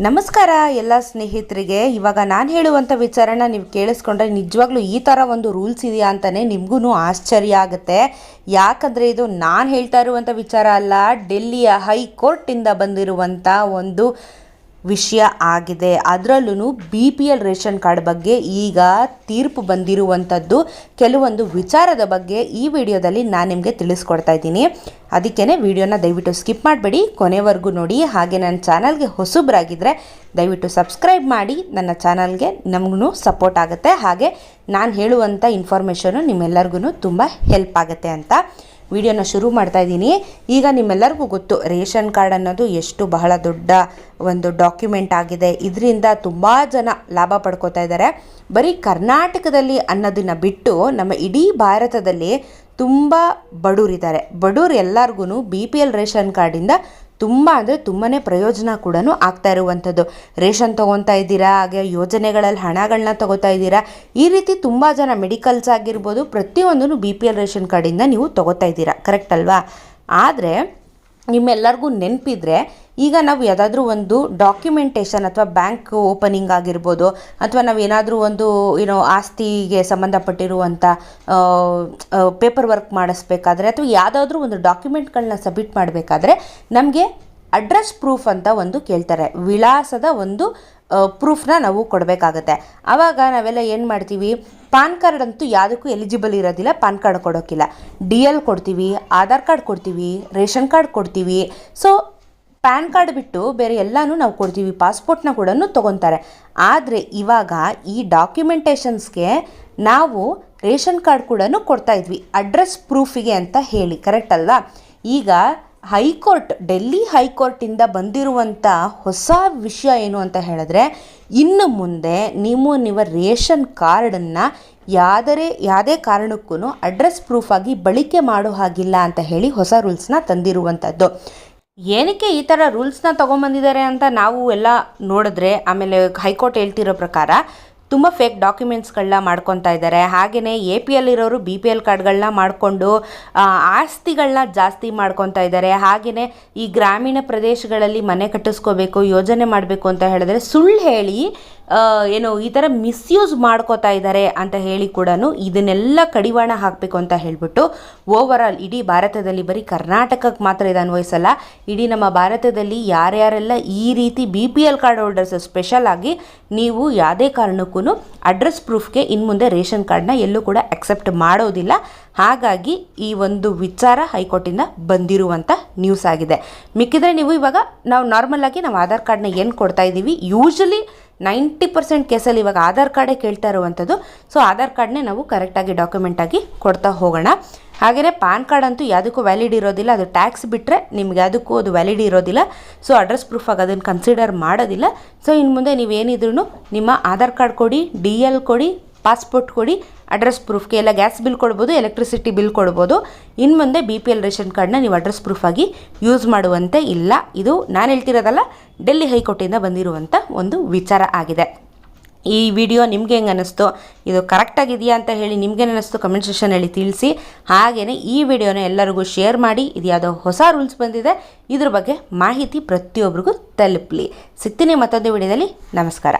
ನಮಸ್ಕಾರ ಎಲ್ಲ ಸ್ನೇಹಿತರಿಗೆ. ಇವಾಗ ನಾನು ಹೇಳುವಂಥ ವಿಚಾರನ ನೀವು ಕೇಳಿಸ್ಕೊಂಡ್ರೆ ನಿಜವಾಗ್ಲೂ ಈ ಥರ ಒಂದು ರೂಲ್ಸ್ ಇದೆಯಾ ಅಂತಲೇ ನಿಮಗೂ ಆಶ್ಚರ್ಯ ಆಗುತ್ತೆ. ಯಾಕಂದರೆ ಇದು ನಾನು ಹೇಳ್ತಾ ಇರುವಂಥ ವಿಚಾರ ಅಲ್ಲ, ಡೆಲ್ಲಿಯ ಹೈಕೋರ್ಟಿಂದ ಬಂದಿರುವಂಥ ಒಂದು ವಿಷಯ ಆಗಿದೆ. ಅದರಲ್ಲೂ B P L ration card ಬಗ್ಗೆ ಈಗ ತೀರ್ಪು ಬಂದಿರುವಂಥದ್ದು. ಕೆಲವೊಂದು ವಿಚಾರದ ಬಗ್ಗೆ ಈ ವಿಡಿಯೋದಲ್ಲಿ ನಾನು ನಿಮಗೆ ತಿಳಿಸ್ಕೊಡ್ತಾ ಇದ್ದೀನಿ. ಅದಕ್ಕೇ ವಿಡಿಯೋನ ದಯವಿಟ್ಟು ಸ್ಕಿಪ್ ಮಾಡಬೇಡಿ. ಕೊನೆವರೆಗೂ ನೋಡಿ. ಹಾಗೆ ನನ್ನ ಚಾನಲ್ಗೆ ಹೊಸಬ್ರಾಗಿದ್ದರೆ ದಯವಿಟ್ಟು ಸಬ್ಸ್ಕ್ರೈಬ್ ಮಾಡಿ. ನನ್ನ ಚಾನಲ್ಗೆ ನಮಗೂ ಸಪೋರ್ಟ್ ಆಗುತ್ತೆ. ಹಾಗೆ ನಾನು ಹೇಳುವಂಥ ಇನ್ಫಾರ್ಮೇಷನು ನಿಮ್ಮೆಲ್ಲರಿಗೂ ತುಂಬ ಹೆಲ್ಪ್ ಆಗುತ್ತೆ ಅಂತ ವಿಡಿಯೋನ ಶುರು ಮಾಡ್ತಾ ಇದ್ದೀನಿ. ಈಗ ನಿಮ್ಮೆಲ್ಲರಿಗೂ ಗೊತ್ತು, ರೇಷನ್ ಕಾರ್ಡ್ ಅನ್ನೋದು ಎಷ್ಟು ಬಹಳ ದೊಡ್ಡ ಒಂದು ಡಾಕ್ಯುಮೆಂಟ್ ಆಗಿದೆ. ಇದರಿಂದ ತುಂಬ ಜನ ಲಾಭ ಪಡ್ಕೋತಾ ಇದ್ದಾರೆ. ಬರೀ ಕರ್ನಾಟಕದಲ್ಲಿ ಅನ್ನೋದನ್ನು ಬಿಟ್ಟು ನಮ್ಮ ಇಡೀ ಭಾರತದಲ್ಲಿ ತುಂಬ ಬಡವರಿದ್ದಾರೆ. ಬಡವ್ರು ಎಲ್ಲರಿಗೂ ಬಿ ಪಿ ಎಲ್ ರೇಷನ್ ಕಾರ್ಡಿಂದ ತುಂಬ ಅಂದರೆ ತುಂಬಾ ಪ್ರಯೋಜನ ಕೂಡ ಆಗ್ತಾ ಇರುವಂಥದ್ದು. ರೇಷನ್ ತೊಗೊತಾ ಇದ್ದೀರಾ? ಹಾಗೆ ಯೋಜನೆಗಳಲ್ಲಿ ಹಣಗಳನ್ನ ತೊಗೋತಾ ಇದ್ದೀರಾ? ಈ ರೀತಿ ತುಂಬ ಜನ ಮೆಡಿಕಲ್ಸ್ ಆಗಿರ್ಬೋದು, ಪ್ರತಿಯೊಂದನ್ನು ಬಿ ಪಿ ಎಲ್ ರೇಷನ್ ಕಾರ್ಡಿಂದ ನೀವು ತೊಗೋತಾ ಇದ್ದೀರಾ? ಕರೆಕ್ಟ್ ಅಲ್ವಾ? ಆದರೆ ನಿಮ್ಮೆಲ್ಲರಿಗೂ ನೆನಪಿದ್ರೆ, ಈಗ ನಾವು ಯಾವುದಾದ್ರೂ ಒಂದು ಡಾಕ್ಯುಮೆಂಟೇಷನ್ ಅಥವಾ ಬ್ಯಾಂಕ್ ಓಪನಿಂಗ್ ಆಗಿರ್ಬೋದು, ಅಥವಾ ನಾವು ಏನಾದರೂ ಒಂದು ಏನೋ ಆಸ್ತಿಗೆ ಸಂಬಂಧಪಟ್ಟಿರುವಂಥ ಪೇಪರ್ ವರ್ಕ್ ಮಾಡಿಸ್ಬೇಕಾದ್ರೆ, ಅಥವಾ ಯಾವುದಾದ್ರೂ ಒಂದು ಡಾಕ್ಯುಮೆಂಟ್ಗಳನ್ನ ಸಬ್ಮಿಟ್ ಮಾಡಬೇಕಾದ್ರೆ, ನಮಗೆ ಅಡ್ರೆಸ್ ಪ್ರೂಫ್ ಅಂತ ಒಂದು ಕೇಳ್ತಾರೆ. ವಿಳಾಸದ ಒಂದು ಪ್ರೂಫ್ನ ನಾವು ಕೊಡಬೇಕಾಗತ್ತೆ. ಆವಾಗ ನಾವೆಲ್ಲ ಏನು ಮಾಡ್ತೀವಿ? ಪಾನ್ ಕಾರ್ಡ್ ಅಂತೂ ಯಾವುದಕ್ಕೂ ಎಲಿಜಿಬಲ್ ಇರೋದಿಲ್ಲ, ಪಾನ್ ಕಾರ್ಡ್ ಕೊಡೋಕ್ಕಿಲ್ಲ ಡಿ ಎಲ್ ಕೊಡ್ತೀವಿ ಆಧಾರ್ ಕಾರ್ಡ್ ಕೊಡ್ತೀವಿ, ರೇಷನ್ ಕಾರ್ಡ್ ಕೊಡ್ತೀವಿ. ಸೊ ಪ್ಯಾನ್ ಕಾರ್ಡ್ ಬಿಟ್ಟು ಬೇರೆ ಎಲ್ಲನೂ ನಾವು ಕೊಡ್ತೀವಿ ಪಾಸ್ಪೋರ್ಟ್ನ ಕೂಡ ತೊಗೊತಾರೆ. ಆದರೆ ಇವಾಗ ಈ ಡಾಕ್ಯುಮೆಂಟೇಷನ್ಸ್ಗೆ ನಾವು ರೇಷನ್ ಕಾರ್ಡ್ ಕೂಡ ಕೊಡ್ತಾ ಇದ್ವಿ ಅಡ್ರೆಸ್ ಪ್ರೂಫಿಗೆ ಅಂತ ಹೇಳಿ ಕರೆಕ್ಟ್ ಅಲ್ವಾ? ಈಗ ಹೈಕೋರ್ಟ್, ಡೆಲ್ಲಿ ಹೈಕೋರ್ಟಿಂದ ಬಂದಿರುವಂಥ ಹೊಸ ವಿಷಯ ಏನು ಅಂತ ಹೇಳಿದ್ರೆ, ಇನ್ನು ಮುಂದೆ ನೀವು ನಿಮ್ಮ ರೇಷನ್ ಕಾರ್ಡನ್ನು ಯಾದರೆ, ಯಾವುದೇ ಕಾರಣಕ್ಕೂ ಅಡ್ರೆಸ್ ಪ್ರೂಫ್ ಆಗಿ ಬಳಕೆ ಮಾಡೋ ಹಾಗಿಲ್ಲ ಅಂತ ಹೇಳಿ ಹೊಸ ರೂಲ್ಸ್ನ ತಂದಿರುವಂಥದ್ದು ಏನಕ್ಕೆ ಈ ಥರ ರೂಲ್ಸ್ನ ತೊಗೊಂಬಂದಿದ್ದಾರೆ ಅಂತ ನಾವು ಎಲ್ಲ ನೋಡಿದ್ರೆ, ಆಮೇಲೆ ಹೈಕೋರ್ಟ್ ಹೇಳ್ತಿರೋ ಪ್ರಕಾರ ತುಂಬ ಫೇಕ್ ಡಾಕ್ಯುಮೆಂಟ್ಸ್ಗಳನ್ನ ಮಾಡ್ಕೊತಾ ಇದ್ದಾರೆ. ಹಾಗೆಯೇ ಎ ಪಿ ಎಲ್ ಇರೋರು ಬಿ ಪಿ ಎಲ್ ಕಾರ್ಡ್ಗಳನ್ನ ಮಾಡಿಕೊಂಡು ಆಸ್ತಿಗಳನ್ನ ಜಾಸ್ತಿ ಮಾಡ್ಕೊತಾ ಇದ್ದಾರೆ. ಹಾಗೆಯೇ ಈ ಗ್ರಾಮೀಣ ಪ್ರದೇಶಗಳಲ್ಲಿ ಮನೆ ಕಟ್ಟಿಸ್ಕೋಬೇಕು, ಯೋಜನೆ ಮಾಡಬೇಕು ಅಂತ ಹೇಳಿದ್ರೆ ಸುಳ್ಳು ಹೇಳಿ ಏನು, ಈ ಥರ ಮಿಸ್ಯೂಸ್ ಮಾಡ್ಕೋತಾ ಇದ್ದಾರೆ ಅಂತ ಹೇಳಿ ಕೂಡ ಇದನ್ನೆಲ್ಲ ಕಡಿವಾಣ ಹಾಕಬೇಕು ಅಂತ ಹೇಳಿಬಿಟ್ಟು ಓವರ್ ಆಲ್ ಇಡೀ ಭಾರತದಲ್ಲಿ ಬರೀ ಕರ್ನಾಟಕಕ್ಕೆ ಮಾತ್ರ ಇದು ಅನ್ವಯಿಸಲ್ಲ. ಇಡೀ ನಮ್ಮ ಭಾರತದಲ್ಲಿ ಯಾರ್ಯಾರೆಲ್ಲ ಈ ರೀತಿ B P L card holders special ಆಗಿ ನೀವು ಯಾವುದೇ ಕಾರಣಕ್ಕೂ ಅಡ್ರೆಸ್ ಪ್ರೂಫ್ಗೆ ಇನ್ನು ಮುಂದೆ ರೇಷನ್ ಕಾರ್ಡ್ನ ಎಲ್ಲೂ ಕೂಡ ಅಕ್ಸೆಪ್ಟ್ ಮಾಡೋದಿಲ್ಲ. ಹಾಗಾಗಿ ಈ ಒಂದು ವಿಚಾರ ಹೈಕೋರ್ಟಿಂದ ಬಂದಿರುವಂಥ ನ್ಯೂಸ್ ಆಗಿದೆ. ಮಿಕ್ಕಿದ್ರೆ ನೀವು ಇವಾಗ ನಾವು ನಾರ್ಮಲ್ ಆಗಿ ನಾವು ಆಧಾರ್ ಕಾರ್ಡ್ನ ಏನು ಕೊಡ್ತಾ ಇದ್ದೀವಿ? ಯೂಶಲಿ ನೈಂಟಿ ಪರ್ಸೆಂಟ್ ಕೇಸಲ್ಲಿ ಇವಾಗ ಆಧಾರ್ ಕಾರ್ಡೇ ಕೇಳ್ತಾ ಇರುವಂಥದ್ದು ಸೊ ಆಧಾರ್ ಕಾರ್ಡ್ನೇ ನಾವು ಕರೆಕ್ಟಾಗಿ ಡಾಕ್ಯುಮೆಂಟಾಗಿ ಕೊಡ್ತಾ ಹೋಗೋಣ. ಹಾಗೆಯೇ ಪ್ಯಾನ್ ಕಾರ್ಡ್ ಅಂತೂ ಯಾವುದಕ್ಕೂ ವ್ಯಾಲಿಡ್ ಇರೋದಿಲ್ಲ. ಅದು ಟ್ಯಾಕ್ಸ್ ಬಿಟ್ಟರೆ ನಿಮ್ಗೆ ಯಾವುದಕ್ಕೂ ಅದು ವ್ಯಾಲಿಡ್ ಇರೋದಿಲ್ಲ. ಸೊ ಅಡ್ರೆಸ್ ಪ್ರೂಫ್ ಆಗಿ ಅದನ್ನು ಕನ್ಸಿಡರ್ ಮಾಡೋದಿಲ್ಲ. ಸೊ ಇನ್ನು ಮುಂದೆ ನೀವೇನಿದ್ರೂ ನಿಮ್ಮ ಆಧಾರ್ ಕಾರ್ಡ್ ಕೊಡಿ ಡಿ ಎಲ್ ಕೊಡಿ ಪಾಸ್ಪೋರ್ಟ್ ಕೊಡಿ ಅಡ್ರೆಸ್ ಪ್ರೂಫ್ಗೆ ಎಲ್ಲ ಗ್ಯಾಸ್ ಬಿಲ್ ಕೊಡ್ಬೋದು ಎಲೆಕ್ಟ್ರಿಸಿಟಿ ಬಿಲ್ ಕೊಡ್ಬೋದು. ಇನ್ನು ಮುಂದೆ ಬಿ ಪಿ ಎಲ್ ರೇಷನ್ ಕಾರ್ಡ್ನ ನೀವು ಅಡ್ರೆಸ್ ಪ್ರೂಫ್ ಆಗಿ ಯೂಸ್ ಮಾಡುವಂತೆ ಇಲ್ಲ. ಇದು ನಾನು ಹೇಳ್ತಿರೋದಲ್ಲ ಡೆಲ್ಲಿ ಹೈಕೋರ್ಟಿಂದ ಬಂದಿರುವಂಥ ಒಂದು ವಿಚಾರ ಆಗಿದೆ. ಈ ವಿಡಿಯೋ ನಿಮಗೆ ಹೆಂಗೆ ಅನ್ನಿಸ್ತು ಇದು ಕರೆಕ್ಟಾಗಿದೆಯಾ ಅಂತ ಹೇಳಿ ನಿಮ್ಗೆ ಅನ್ನಿಸ್ತು ಕಮೆಂಟ್ ಸೆಕ್ಷನಲ್ಲಿ ತಿಳಿಸಿ. ಹಾಗೆಯೇ ಈ ವಿಡಿಯೋನ ಎಲ್ಲರಿಗೂ ಶೇರ್ ಮಾಡಿ. ಇದು ಯಾವುದೋ ಹೊಸ ರೂಲ್ಸ್ ಬಂದಿದೆ, ಇದ್ರ ಬಗ್ಗೆ ಮಾಹಿತಿ ಪ್ರತಿಯೊಬ್ಬರಿಗೂ ತಲುಪಲಿ. ಸಿಗ್ತೀನಿ ಮತ್ತೊಂದು ವಿಡಿಯೋದಲ್ಲಿ. ನಮಸ್ಕಾರ.